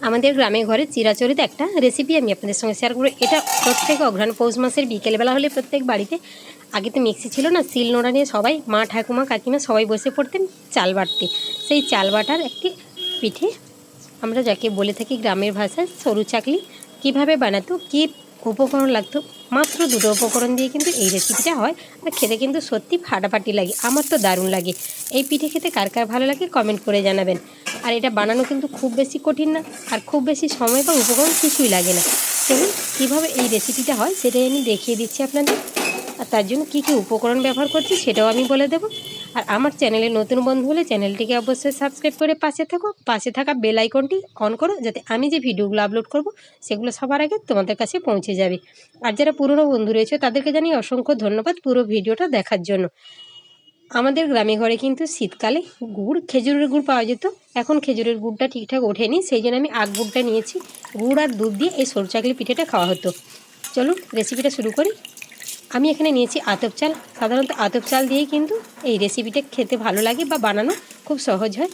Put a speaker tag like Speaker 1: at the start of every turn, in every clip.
Speaker 1: আমাদের গ্রামে ঘরে চিরাচরিত একটা রেসিপি আমি আপনাদের সঙ্গে শেয়ার করব। এটা প্রত্যেক অঘ্রাণ পৌষ মাসের বিকেলবেলা হলে প্রত্যেক বাড়িতে, আগে তো মিক্সি ছিল না শিল নোড়া নিয়ে সবাই, মা, ঠাকুমা, কাকিমা সবাই বসে পড়তেন চাল বাটতে। সেই চাল বাটার একটি পিঠে আমরা যাকে বলে থাকি গ্রামের ভাষায় সরু চাকলি, কীভাবে বানাতো, কী উপকরণ লাগতো। মাত্র দুটো উপকরণ দিয়ে কিন্তু এই রেসিপিটা হয়। আর খেতে কিন্তু সত্যি ফাটাফাটি লাগে। আমার তো দারুণ লাগে। এই পিঠে খেতে কার কার ভালো লাগে কমেন্ট করে জানাবেন। আর এটা বানানো কিন্তু খুব বেশি কঠিন না। আর খুব বেশি সময় বা উপকরণ কিছুই লাগে না। চলুন, কীভাবে এই রেসিপিটা হয় সেটাই আমি দেখিয়ে দিচ্ছি আপনাদের। আর তার জন্য কী কী উপকরণ ব্যবহার করছি সেটাও আমি বলে দেবো। আর আমার চ্যানেলে নতুন বন্ধু হলে চ্যানেলটিকে অবশ্যই সাবস্ক্রাইব করে পাশে থাকো। পাশে থাকা বেল আইকনটি অন করো যাতে আমি যে ভিডিওগুলো আপলোড করব, সেগুলো সবার আগে তোমাদের কাছে পৌঁছে যাবে। আর যারা পুরনো বন্ধু রয়েছে, তাদেরকে জানিয়ে অসংখ্য ধন্যবাদ পুরো ভিডিওটা দেখার জন্য। আমাদের গ্রামে ঘরে কিন্তু শীতকালে গুড়, খেজুরের গুড় পাওয়া যেত। এখন খেজুরের গুড়টা ঠিকঠাক ওঠেনি, সেই জন্য আমি আগ গুড়টা নিয়েছি। গুড় আর দুধ দিয়ে এই সরু চাকলি পিঠেটা খাওয়া হতো। চলুন রেসিপিটা শুরু করি। আমি এখানে নিয়েছি আতপ চাল। সাধারণত আতপ চাল দিয়েই কিন্তু এই রেসিপিটা খেতে ভালো লাগে বা বানানো খুব সহজ হয়।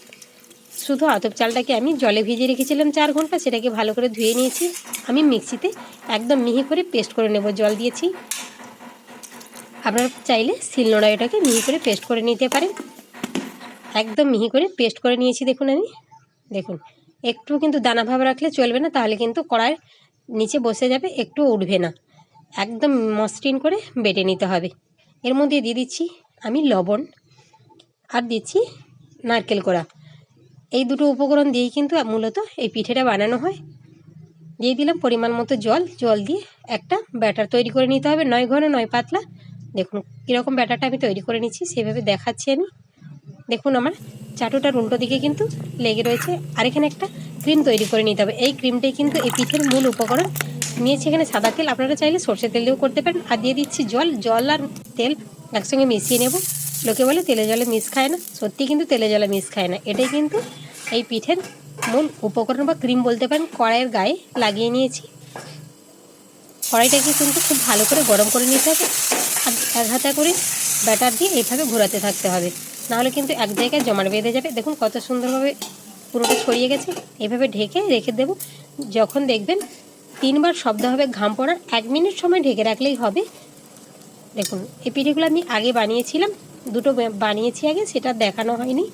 Speaker 1: শুধু আতপ চালটাকে আমি জলে ভিজিয়ে রেখেছিলাম চার ঘণ্টা, সেটাকে ভালো করে ধুয়ে নিয়েছি। আমি মিক্সিতে একদম মিহি করে পেস্ট করে নেব, জল দিয়েছি। আপনারা চাইলে শিলনোড়া এটাকে মিহি করে পেস্ট করে নিতে পারেন। একদম মিহি করে পেস্ট করে নিয়েছি, দেখুন আমি। দেখুন, একটু কিন্তু দানা ভাব রাখলে চলবে না, তাহলে কিন্তু কড়াইয়ের নিচে বসে যাবে, একটু উঠবে না। একদম মসৃণ করে বেটে নিতে হবে। এর মধ্যে দিয়ে দিচ্ছি আমি লবণ আর দিচ্ছি নারকেল কোড়া। এই দুটো উপকরণ দিয়েই কিন্তু মূলত এই পিঠেটা বানানো হয়। দিয়ে দিলাম পরিমাণ মতো জল। জল দিয়ে একটা ব্যাটার তৈরি করে নিতে হবে, নয় ঘন, নয় পাতলা। দেখুন কীরকম ব্যাটারটা আমি তৈরি করে নিচ্ছি, সেভাবে দেখাচ্ছি আমি। দেখুন আমার চাটুটার উল্টো দিকে কিন্তু লেগে রয়েছে। আর এখানে একটা ক্রিম তৈরি করে নিতে হবে। এই ক্রিমটাই কিন্তু এই পিঠের মূল উপকরণ। নিয়েছি এখানে সাদা তেল। আপনারা চাইলে সর্ষের তেল দিয়েও করতে পারেন। আর দিয়ে দিচ্ছি জল। জল আর তেল একসঙ্গে মিশিয়ে নেব। লোকে বলে তেলে জলে মিস খায় না। সত্যি কিন্তু তেলে জলে মিস খায় না। এটাই কিন্তু এই পিঠের মূল উপকরণ বা ক্রিম বলতে পারেন। কড়াইয়ের গায়ে লাগিয়ে নিয়েছি। কড়াইটাকে কিন্তু খুব ভালো করে গরম করে নিতে হবে। আর এক হাতা করে ব্যাটার দিয়ে এইভাবে ঘোরাতে থাকতে হবে। নাহলে কিন্তু এক জায়গায় জমাট বেঁধে যাবে। দেখুন কত সুন্দরভাবে পুরোটা ছড়িয়ে গেছে। এইভাবে ঢেকে রেখে দেব। যখন দেখবেন তিনবার শব্দ হবে ঘাম পড়ার। এক মিনিট সময় ঢেকে রাখলেই হবে। দেখুন, এই পিঠেগুলো আমি আগে বানিয়েছিলাম, দুটো বানিয়েছি আগে, সেটা দেখানো হয়নি।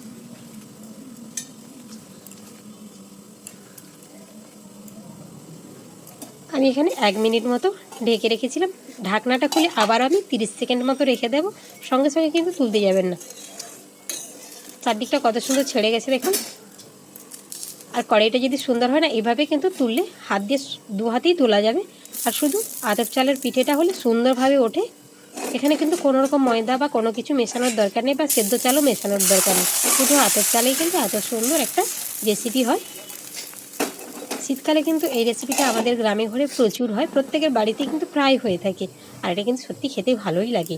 Speaker 1: আমি এখানে এক মিনিট মতো ঢেকে রেখেছিলাম। ঢাকনাটা খুলে আবার আমি তিরিশ সেকেন্ড মতো রেখে দেবো। সঙ্গে সঙ্গে কিন্তু তুলতে যাবেন না। চারদিকটা কত সুন্দর ছেড়ে গেছে দেখুন। আর কড়াইটা যদি সুন্দর হয় না, এভাবে কিন্তু তুললে হাত দিয়ে দু হাতেই তোলা যাবে। আর শুধু আতপ চালের পিঠেটা হলে সুন্দরভাবে ওঠে। এখানে কিন্তু কোনো রকম ময়দা বা কোনো কিছু মেশানোর দরকার নেই বা সেদ্ধ চালও মেশানোর দরকার নেই। শুধু আতপ চালেই কিন্তু এত সুন্দর একটা রেসিপি হয়। শীতকালে কিন্তু এই রেসিপিটা আমাদের গ্রামে ঘরে প্রচুর হয়, প্রত্যেকের বাড়িতেই কিন্তু প্রায় হয়ে থাকে আর এটা কিন্তু সত্যি খেতে ভালোই লাগে।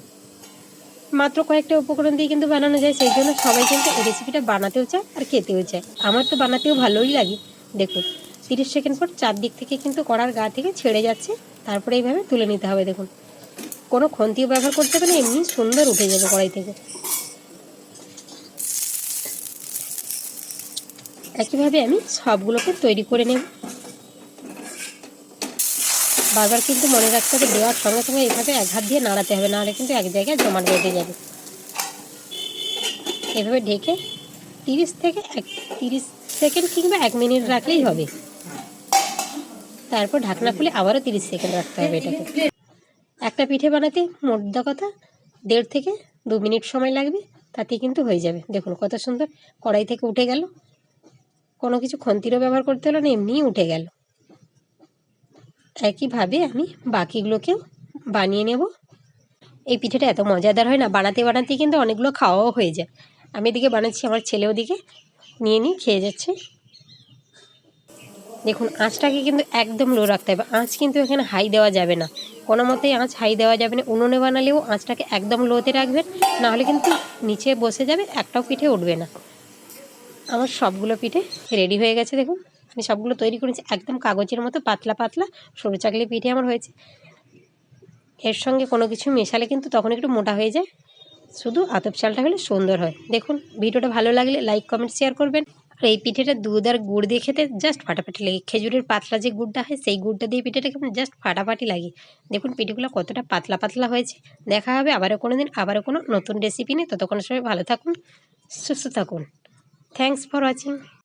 Speaker 1: মাত্র কয়েকটা উপকরণ দিয়ে কিন্তু বানানো যায়, সেই জন্য সবাই কিন্তু এই রেসিপিটা বানাতেও চায় আর খেতেও চায়। আমার তো বানাতেও ভালোই লাগে। দেখুন, তিরিশ সেকেন্ড পর চারদিক থেকে কিন্তু কড়ার গা থেকে ছেড়ে যাচ্ছে, তারপরে এইভাবে তুলে নিতে হবে, দেখুন। কোনো খন্তিও ব্যবহার করতে হবে না, এমনি সুন্দর উঠে যাবে কড়াই থেকে। একইভাবে আমি সবগুলোকে তৈরি করে নেব। বারবার কিন্তু মনে রাখতে হবে, দেওয়ার সঙ্গে সঙ্গে এইভাবে এক হাত দিয়ে নাড়াতে হবে, নাহলে কিন্তু এক জায়গায় জমাট বেঁধে যাবে। এভাবে ঢেকে তিরিশ থেকে এক, তিরিশ সেকেন্ড কিংবা এক মিনিট রাখলেই হবে। তারপর ঢাকনা খুলে আবারও তিরিশ সেকেন্ড রাখতে হবে এটাকে। একটা পিঠে বানাতে মোদ্দা কথা দেড় থেকে দু মিনিট সময় লাগবে তাতে কিন্তু হয়ে যাবে। দেখুন কত সুন্দর কড়াই থেকে উঠে গেল। কোনো কিছু খন্তিরও ব্যবহার করতে হলো না, এমনিই উঠে গেল। একইভাবে আমি বাকিগুলোকেও বানিয়ে নেব। এই পিঠেটা এত মজাদার হয় না, বানাতে বানাতে কিন্তু অনেকগুলো খাওয়াও হয়ে যায়। আমি এদিকে বানাচ্ছি, আমার ছেলে ওদিকে নিয়ে নিয়ে খেয়ে যাচ্ছে। দেখুন, আঁচটাকে কিন্তু একদম লো রাখতে হবে। আঁচ কিন্তু এখানে হাই দেওয়া যাবে না। কোনো মতেই আঁচ হাই দেওয়া যাবে না। উনুনে বানালেও আঁচটাকে একদম লোতে রাখবেন। নাহলে কিন্তু নিচে বসে যাবে, একটাও পিঠে উঠবে না। আমার সবগুলো পিঠে রেডি হয়ে গেছে, দেখুন। আমি সবগুলো তৈরি করেছি, একদম কাগজের মতো, পাতলা পাতলা। সরু চাকলি পিঠে আমার হয়েছে। এর সঙ্গে কোনো কিছু মেশালে কিন্তু তখন একটু মোটা হয়ে যায়। শুধু আতপ চালটা হলে সুন্দর হয়। দেখুন, ভিডিওটা ভালো লাগলে লাইক কমেন্ট শেয়ার করবেন। আর এই পিঠেটা দুধ আর গুড় দিয়ে খেতে জাস্ট ফাটাফাটি লাগে। খেজুরের পাতলা যে গুড়টা হয়, সেই গুড়টা দিয়ে পিঠেটা জাস্ট ফাটাফাটি লাগে। দেখুন পিঠেগুলো কতটা পাতলা পাতলা হয়েছে। দেখা হবে আবারও কোনো দিন আবারও কোনো নতুন রেসিপি নেই ততক্ষণ সবাই ভালো থাকুন, সুস্থ থাকুন। Thanks for watching